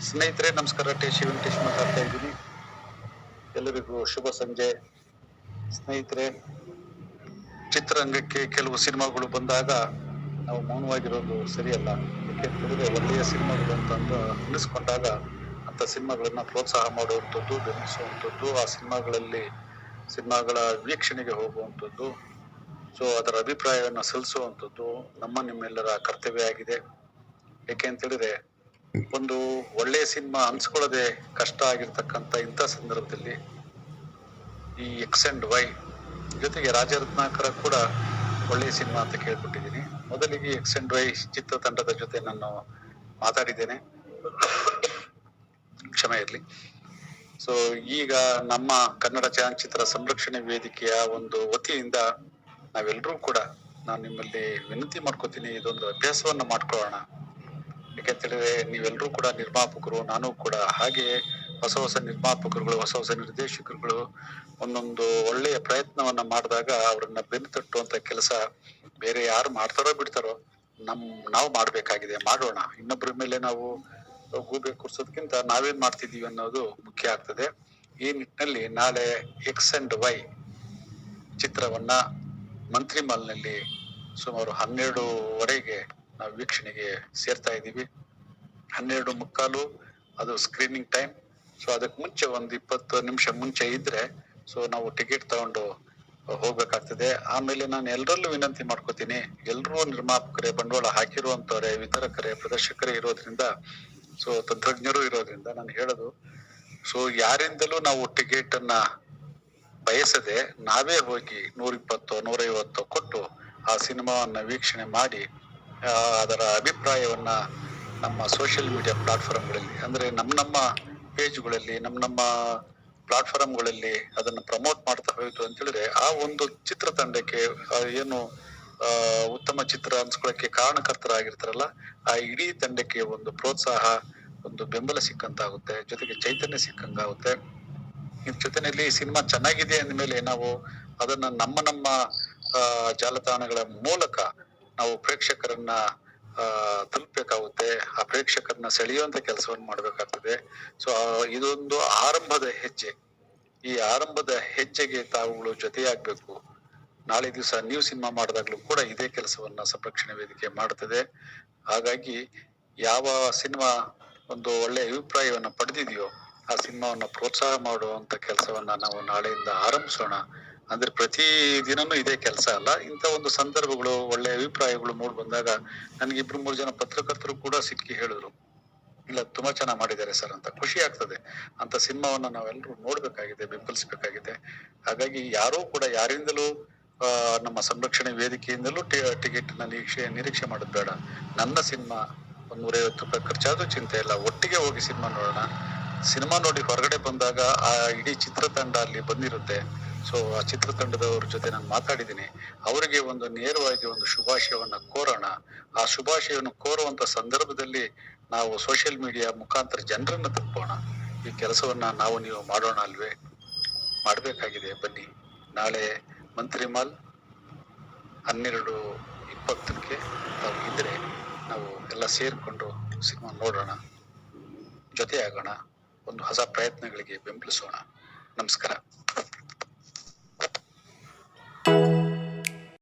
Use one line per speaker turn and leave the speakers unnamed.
ಸ್ನೇಹಿತರೆ, ನಮಸ್ಕಾರ. T. She Venkatesh ಮಾತಾಡ್ತಾ ಇದ್ದೀನಿ. ಎಲ್ಲರಿಗೂ ಶುಭ ಸಂಜೆ. ಸ್ನೇಹಿತರೆ, ಚಿತ್ರರಂಗಕ್ಕೆ ಕೆಲವು ಸಿನಿಮಾಗಳು ಬಂದಾಗ ನಾವು ಮೌನವಾಗಿರೋದು ಸರಿಯಲ್ಲ. ಯಾಕೆಂತಂದ್ರೆ ಒಳ್ಳೆಯ ಸಿನಿಮಾಗಳು ಅಂತ ಅನ್ನಿಸ್ಕೊಂಡಾಗ ಅಂತ ಸಿನಿಮಾಗಳನ್ನ ಪ್ರೋತ್ಸಾಹ ಮಾಡುವಂಥದ್ದು, ಬೆಂಬಲಿಸುವಂಥದ್ದು, ಆ ಸಿನಿಮಾಗಳಲ್ಲಿ ಸಿನಿಮಾಗಳ ವೀಕ್ಷಣೆಗೆ ಹೋಗುವಂಥದ್ದು. ಸೊ, ಅದರ ಅಭಿಪ್ರಾಯವನ್ನು ಸಲ್ಲಿಸುವಂಥದ್ದು ನಮ್ಮ ನಿಮ್ಮೆಲ್ಲರ ಕರ್ತವ್ಯ ಆಗಿದೆ. ಯಾಕೆ ಅಂತ ಹೇಳಿದ್ರೆ, ಒಂದು ಒಳ್ಳೆಯ ಸಿನಿಮಾ ಅನ್ಸ್ಕೊಳ್ಳೋದೆ ಕಷ್ಟ ಆಗಿರ್ತಕ್ಕಂಥ ಇಂಥ ಸಂದರ್ಭದಲ್ಲಿ ಈ ಎಕ್ಸ್ ಅಂಡ್ ವೈ ಜೊತೆಗೆ ರಾಜರತ್ನಾಕರ ಕೂಡ ಒಳ್ಳೆಯ ಸಿನಿಮಾ ಅಂತ ಕೇಳ್ಬಿಟ್ಟಿದ್ದೀನಿ ಮೊದಲಿಗೆ ಎಕ್ಸ್ ಅಂಡ್ ವೈ ಚಿತ್ರತಂಡದ ಜೊತೆ ನಾನು ಮಾತಾಡಿದ್ದೇನೆ. ಕ್ಷಮೆ ಇರಲಿ ಸೊ ಈಗ ನಮ್ಮ ಕನ್ನಡ ಚಲನಚಿತ್ರ ಸಂರಕ್ಷಣೆ ವೇದಿಕೆಯ ಒಂದು ವತಿಯಿಂದ ನಾವೆಲ್ಲರೂ ಕೂಡ ನಾನು ನಿಮ್ಮಲ್ಲಿ ವಿನಂತಿ ಮಾಡ್ಕೋತೀನಿ, ಇದೊಂದು ಅಭ್ಯಾಸವನ್ನ ಮಾಡ್ಕೊಳ್ಳೋಣ. ಯಾಕೆಂತೇಳಿದ್ರೆ ನೀವೆಲ್ಲರೂ ಕೂಡ ನಿರ್ಮಾಪಕರು, ನಾನು ಕೂಡ. ಹಾಗೆ ಹೊಸ ಹೊಸ ನಿರ್ಮಾಪಕರುಗಳು, ಹೊಸ ಹೊಸ ನಿರ್ದೇಶಕರುಗಳು ಒಂದೊಂದು ಒಳ್ಳೆಯ ಪ್ರಯತ್ನವನ್ನ ಮಾಡಿದಾಗ ಅವರನ್ನ ಬೆನ್ನು ತಟ್ಟುವಂತ ಕೆಲಸ ಬೇರೆ ಯಾರು ಮಾಡ್ತಾರೋ ಬಿಡ್ತಾರೋ, ನಮ್, ನಾವು ಮಾಡ್ಬೇಕಾಗಿದೆ. ಮಾಡೋಣ. ಇನ್ನೊಬ್ಬರ ಮೇಲೆ ನಾವು ಗೂಬೆ ಕೂರ್ಸೋದ್ಕಿಂತ ನಾವೇನ್ ಮಾಡ್ತಿದೀವಿ ಅನ್ನೋದು ಮುಖ್ಯ ಆಗ್ತದೆ. ಈ ನಿಟ್ಟಿನಲ್ಲಿ ನಾಳೆ ಎಕ್ಸ್ ಅಂಡ್ ವೈ ಚಿತ್ರವನ್ನ ಮಂತ್ರಿ ಮಾಲ್ನಲ್ಲಿ ಸುಮಾರು ಹನ್ನೆರಡುವರೆಗೆ ನಾವು ವೀಕ್ಷಣೆಗೆ ಸೇರ್ತಾ ಇದ್ದೀವಿ. ಹನ್ನೆರಡು ಮುಕ್ಕಾಲು, ಅದು ಸ್ಕ್ರೀನಿಂಗ್ ಟೈಮ್ ಸೊ ಅದಕ್ಕೆ ಮುಂಚೆ ಒಂದು ಇಪ್ಪತ್ತು ನಿಮಿಷ ಮುಂಚೆ ಇದ್ರೆ ಸೊ ನಾವು ಟಿಕೆಟ್ ತಗೊಂಡು ಹೋಗ್ಬೇಕಾಗ್ತದೆ. ಆಮೇಲೆ ನಾನು ಎಲ್ಲರಲ್ಲೂ ವಿನಂತಿ ಮಾಡ್ಕೋತೀನಿ ಎಲ್ಲರೂ ನಿರ್ಮಾಪಕರೇ, ಬಂಡವಾಳ ಹಾಕಿರುವಂತವ್ರೆ, ವಿತರಕರೇ, ಪ್ರದರ್ಶಕರೇ ಇರೋದ್ರಿಂದ ಸೊ ತಂತ್ರಜ್ಞರು ಇರೋದ್ರಿಂದ ನಾನು ಹೇಳೋದು ಸೊ ಯಾರಿಂದಲೂ ನಾವು ಟಿಕೆಟ್ ಅನ್ನ ಬಯಸದೆ ನಾವೇ ಹೋಗಿ ನೂರಿಪ್ಪತ್ತು, ನೂರೈವತ್ತು ಕೊಟ್ಟು ಆ ಸಿನಿಮಾವನ್ನ ವೀಕ್ಷಣೆ ಮಾಡಿ ಅದರ ಅಭಿಪ್ರಾಯವನ್ನ ನಮ್ಮ ಸೋಷಿಯಲ್ ಮೀಡಿಯಾ ಪ್ಲಾಟ್ಫಾರ್ಮ್ಗಳಲ್ಲಿ ಅಂದ್ರೆ ನಮ್ಮ ನಮ್ಮ ಪೇಜ್ಗಳಲ್ಲಿ ನಮ್ಮ ನಮ್ಮ ಪ್ಲಾಟ್ಫಾರ್ಮ್ಗಳಲ್ಲಿ ಅದನ್ನ ಪ್ರಮೋಟ್ ಮಾಡ್ತಾ ಹೋಯ್ತು ಅಂತ ಹೇಳಿದ್ರೆ, ಆ ಒಂದು ಚಿತ್ರ ತಂಡಕ್ಕೆ ಏನು ಉತ್ತಮ ಚಿತ್ರ ಅನ್ಸ್ಕೊಳಕ್ಕೆ ಕಾರಣಕರ್ತರಾಗಿರ್ತಾರಲ್ಲ, ಆ ಇಡೀ ತಂಡಕ್ಕೆ ಒಂದು ಪ್ರೋತ್ಸಾಹ, ಒಂದು ಬೆಂಬಲ ಸಿಕ್ಕಂತಾಗುತ್ತೆ, ಜೊತೆಗೆ ಚೈತನ್ಯ ಸಿಕ್ಕಂಗಾಗುತ್ತೆ. ಇದ್ರ ಜೊತೆನಲ್ಲಿ ಸಿನಿಮಾ ಚೆನ್ನಾಗಿದೆ ಅಂದ್ಮೇಲೆ ನಾವು ಅದನ್ನ ನಮ್ಮ ನಮ್ಮ ಜಾಲತಾಣಗಳ ಮೂಲಕ ನಾವು ಪ್ರೇಕ್ಷಕರನ್ನ ತಲುಪಬೇಕಾಗುತ್ತೆ, ಆ ಪ್ರೇಕ್ಷಕರನ್ನ ಸೆಳೆಯುವಂತ ಕೆಲಸವನ್ನು ಮಾಡಬೇಕಾಗ್ತದೆ. ಸೊ ಇದೊಂದು ಆರಂಭದ ಹೆಜ್ಜೆ. ಈ ಆರಂಭದ ಹೆಜ್ಜೆಗೆ ತಾವುಗಳು ಜೊತೆಯಾಗಬೇಕು. ನಾಳೆ ದಿವಸ ನೀವು ಸಿನಿಮಾ ಮಾಡಿದಾಗ್ಲೂ ಕೂಡ ಇದೇ ಕೆಲಸವನ್ನ ಸಂರಕ್ಷಣೆ ವೇದಿಕೆ ಮಾಡುತ್ತದೆ ಹಾಗಾಗಿ ಯಾವ ಸಿನಿಮಾ ಒಂದು ಒಳ್ಳೆಯ ಅಭಿಪ್ರಾಯವನ್ನ ಪಡೆದಿದೆಯೋ, ಆ ಸಿನಿಮಾವನ್ನ ಪ್ರೋತ್ಸಾಹ ಮಾಡುವಂತ ಕೆಲಸವನ್ನ ನಾವು ನಾಳೆಯಿಂದ ಆರಂಭಿಸೋಣ. ಅಂದ್ರೆ ಪ್ರತಿ ದಿನನೂ ಇದೇ ಕೆಲಸ ಅಲ್ಲ. ಇಂಥ ಒಂದು ಸಂದರ್ಭಗಳು, ಒಳ್ಳೆ ಅಭಿಪ್ರಾಯಗಳು ಮೂಡ್ ಬಂದಾಗ ನನಗೆ ಇಬ್ರು ಮೂರು ಜನ ಪತ್ರಕರ್ತರು ಕೂಡ ಸಿಕ್ಕಿ ಹೇಳಿದ್ರು. ಇಲ್ಲ, ತುಂಬಾ ಚೆನ್ನಾಗಿ ಮಾಡಿದ್ದಾರೆ ಸರ್ ಅಂತ. ಖುಷಿ ಆಗ್ತದೆ. ಅಂತ ಸಿನಿಮಾವನ್ನ ನಾವೆಲ್ಲರೂ ನೋಡ್ಬೇಕಾಗಿದೆ, ಬೆಂಬಲಿಸಬೇಕಾಗಿದೆ. ಹಾಗಾಗಿ ಯಾರೂ ಕೂಡ ಯಾರಿಂದಲೂ ನಮ್ಮ ಸಂರಕ್ಷಣೆ ವೇದಿಕೆಯಿಂದಲೂ ಟಿಕೆಟ್ನ ನಿರೀಕ್ಷೆ ನಿರೀಕ್ಷೆ ಮಾಡೋದು ಬೇಡ. ನನ್ನ ಸಿನಿಮಾ ಒಂದ್ ನೂರೈವತ್ತು ರೂಪಾಯಿ ಖರ್ಚಾದ್ರೂ ಚಿಂತೆ ಇಲ್ಲ. ಒಟ್ಟಿಗೆ ಹೋಗಿ ಸಿನಿಮಾ ನೋಡೋಣ. ಸಿನಿಮಾ ನೋಡಿ ಹೊರಗಡೆ ಬಂದಾಗ, ಆ, ಇಡೀ ಚಿತ್ರತಂಡ ಅಲ್ಲಿ ಬಂದಿರುತ್ತೆ. ಸೊ ಆ ಚಿತ್ರತಂಡದವ್ರ ಜೊತೆ ನಾನು ಮಾತಾಡಿದ್ದೀನಿ. ಅವರಿಗೆ ಒಂದು ನೇರವಾಗಿ ಒಂದು ಶುಭಾಶಯವನ್ನ ಕೋರೋಣ. ಆ ಶುಭಾಶಯವನ್ನು ಕೋರುವಂತ ಸಂದರ್ಭದಲ್ಲಿ ನಾವು ಸೋಷಿಯಲ್ ಮೀಡಿಯಾ ಮುಖಾಂತರ ಜನರನ್ನ ತಲುಪೋಣ. ಈ ಕೆಲಸವನ್ನ ನಾವು ನೀವು ಮಾಡೋಣ ಅಲ್ವೇ? ಮಾಡಬೇಕಾಗಿದೆ. ಬನ್ನಿ. ನಾಳೆ ಮಂತ್ರಿ ಮಾಲ್ ಹನ್ನೆರಡು ಇಪ್ಪತ್ತಕ್ಕೆ ನಾವು ಇದ್ರೆ ನಾವು ಎಲ್ಲ ಸೇರಿಕೊಂಡು ಸಿನಿಮಾ ನೋಡೋಣ. ಜೊತೆ ಆಗೋಣ ಒಂದು ಹೊಸ ಪ್ರಯತ್ನಗಳಿಗೆ ಬೆಂಬಲಿಸೋಣ. ನಮಸ್ಕಾರ.